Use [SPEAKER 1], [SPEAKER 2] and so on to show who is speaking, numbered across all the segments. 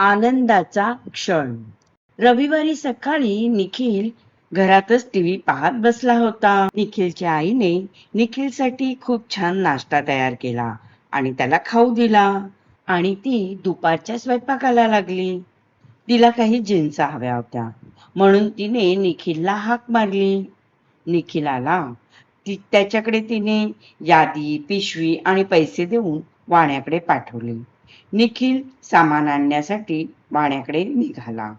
[SPEAKER 1] आनंदाचा क्षण. रविवारी सकाळी निखिल घरातच टीव्ही पाहत बसला होता. निखिलच्या आईने निखिलसाठी खूप छान नाश्ता तयार केला आणि त्याला खाऊ दिला आणि ती दुपारच्या स्वयंपाकाला लागली. तिला काही जीन्स हव्या होत्या. म्हणून तिने निखिलला हाक मारली. निखिलाला ती त्याच्याकडे तिने यादी पिशवी आणि पैसे देऊन वाण्याकडे पाठवले. निखिल सामान आणण्यासाठी वाण्याकडे निघाला.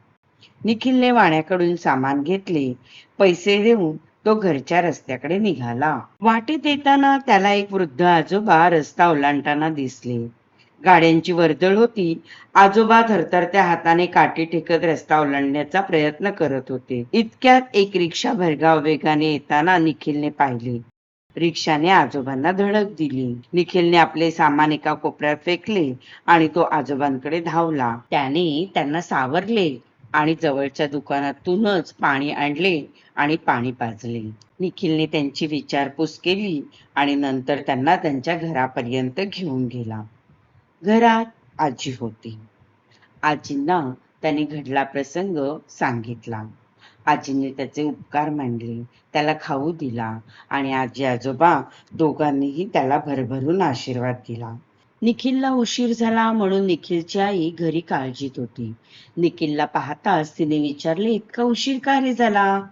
[SPEAKER 1] निखिलने वाण्याकडून सामान घेतले. पैसे देऊन तो घरच्या रस्त्याकडे निघाला. वाटेत येताना त्याला एक वृद्ध आजोबा रस्ता ओलांडताना दिसले. गाड्यांची वर्दळ होती. आजोबा थरथरत्या हाताने काठी टेकत रस्ता ओलांडण्याचा प्रयत्न करत होते. इतक्यात एक रिक्षा भरगाव वेगाने येताना निखिलने पाहिले. रिक्षाने आजोबांना धडक दिली. निखिलने आपले सामान एका कोपऱ्यात फेकले आणि तो आजोबांकडे धावला. त्याने त्यांना सावरले आणि जवळच्या दुकानातूनच पाणी आणले आणि पाणी पाजले. निखिलने त्यांची विचारपूस केली आणि नंतर त्यांना त्यांच्या घरापर्यंत घेऊन गेला. घरात आजी होती. आजींना त्याने घडला प्रसंग सांगितला. आजीने त्याचे उपकार मानले त्याला खाऊ दिला आणि आजी आजोबा दोघांनीही त्याला भरभरून आशीर्वाद दिला. निखिलला उशीर झाला म्हणून निखिलची आई घरी काळजीत होती. निखिलला पाहताच तिने विचारले इतका उशीर का रे झाला?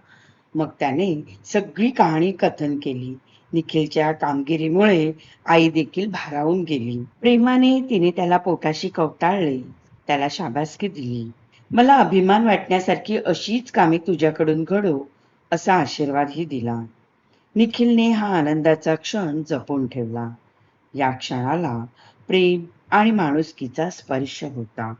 [SPEAKER 1] मग त्याने सगळी कहाणी कथन केली. निखिलच्या कामगिरीमुळे आई देखील भारावून गेली. प्रेमाने तिने त्याला पोटाशी कवटाळले. त्याला शाबासकी दिली. मला अभिमान वाटण्यासारखी अशीच कामे तुझ्याकडून घडो असा आशीर्वादही दिला. निखिलने हा आनंदाचा क्षण जपून ठेवला. या क्षणाला प्रेम आणि माणुसकीचा स्पर्श होता.